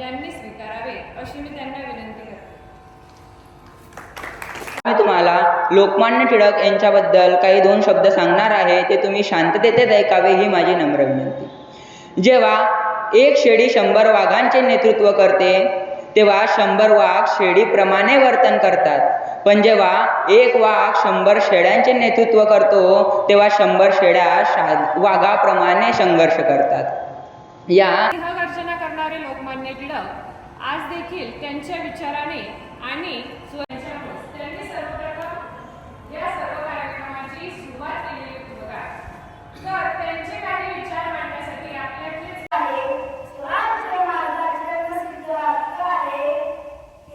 यांनी स्वीकारावे अशी मी त्यांना विनंती करते. मी तुम्हाला लोकमान्य टिळक यांच्याबद्दल काही दोन शब्द सांगणार आहे ते तुम्ही शांततेत ऐकावे ही माझी नम्र विनंती. जेव्हा एक शेळी शंभर वाघांचे नेतृत्व करते तेव्हा शंभर वाघ शेळीप्रमाणे वर्तन करतात. पण जेव्हा एक वाघ शंभर शेळ्यांचे नेतृत्व करतो तेव्हा शंभर शेळ्या शा वाघाप्रमाणे संघर्ष करतात. या. सिंहगर्जना करणारे लोकमान्य टिळक आज देखील त्यांच्या विचाराने आणि स्वतःच्या त्यांनी सर्वप्रथम या सर्व कार्यक्रमाची सुरुवात केलेली होती बघा. तर त्यांचे काही विचार मांडण्यासाठी आपल्याकडे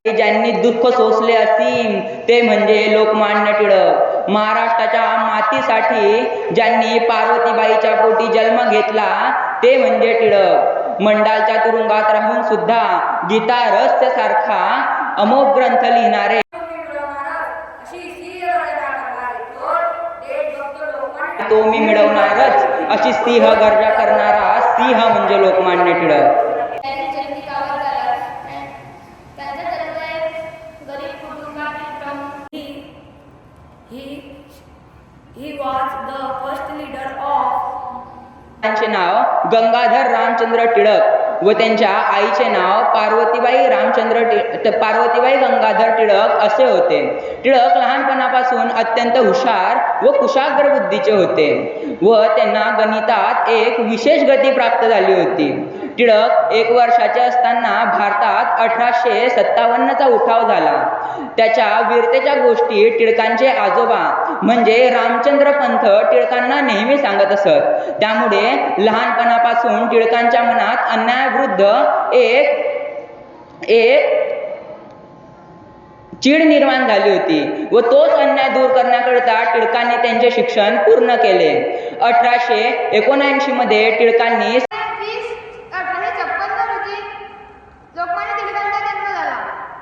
ज्यांनी दुःख सोसले असीम ते म्हणजे लोकमान्य टिळक. महाराष्ट्राच्या मातीसाठी ज्यांनी पार्वतीबाईच्या पोटी जन्म घेतला ते म्हणजे टिळक. मंडालच्या तुरुंगात राहून सुद्धा गीता रहस्य सारखा अमोघ ग्रंथ लिहिणारे. तो मी मिळवणारच. अशी सिंह गर्जा करणारा सिंह म्हणजे लोकमान्य टिळक. त्यांचे नाव गंगाधर रामचंद्र टिळक व त्यांच्या आईचे नाव पार्वतीबाई रामचंद्र टि पार्वतीबाई गंगाधर टिळक असे होते. टिळक लहानपणापासून अत्यंत हुशार व कुशाग्र बुद्धीचे होते व त्यांना गणितात एक विशेष गती प्राप्त झाली होती. टिळक एक वर्षाचे असताना भारतात अठराशे सत्तावन्नचा उठाव झाला. त्याच्या वीरतेच्या गोष्टी टिळकांचे आजोबा म्हणजे रामचंद्र पंथ टिळकांना नेहमी सांगत असत. त्यामुळे लहानपणापासून टिळकांच्या मनात अन्यायाविरुद्ध एक एक चीड निर्माण झाली होती व तोच अन्याय दूर करण्याकरिता टिळकांनी त्यांचे शिक्षण पूर्ण केले. अठराशे एकोणऐंशीमध्ये टिळकांनी वीस अठराशे छप्पन्न रोजी लोकमान्य टिळकांचा जन्म झाला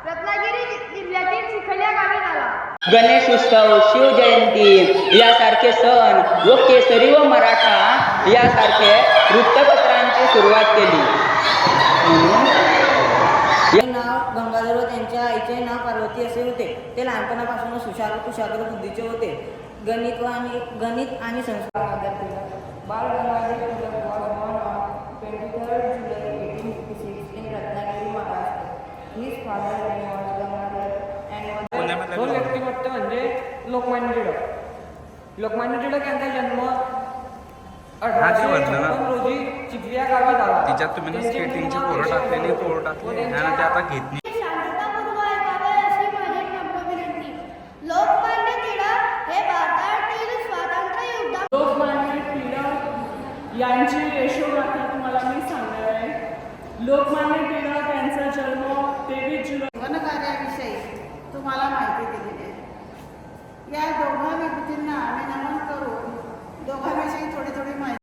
रत्नागिरी जिल्ह्यातील चिखल्या गावी झाला गणेश उत्सव शिवजयंती यासारखे सण व केसरी व मराठा यासारखे वृत्तपत्रांची सुरुवात केली. हे नाव गंगाधर व त्यांच्या आईचे नाव पार्वती असे होते. ते लहानपणापासून हुशार कुशाग्र बुद्धीचे होते. गणित व आणि गणित आणि संस्कार Bal Gangadhar Tilak was born on 23rd July 1856 in Ratnagiri Maharashtra Lokmanya Tilak. Lokmanya Tilak यांचा जन्म अठराशे रोजी चिखलिया गावी झाला. तिच्यात तुम्ही स्केटिंगचे पोरं टाकलेली पोरं टाकली आणि ते आता लोकमान्य टिळक हे यांची यशोगाथा तुम्हाला मी सांगणार आहे. लोकमान्य आहे या दोघा व्यक्तींना आम्ही नमन करून दोघांविषयी थोडी थोडी माहिती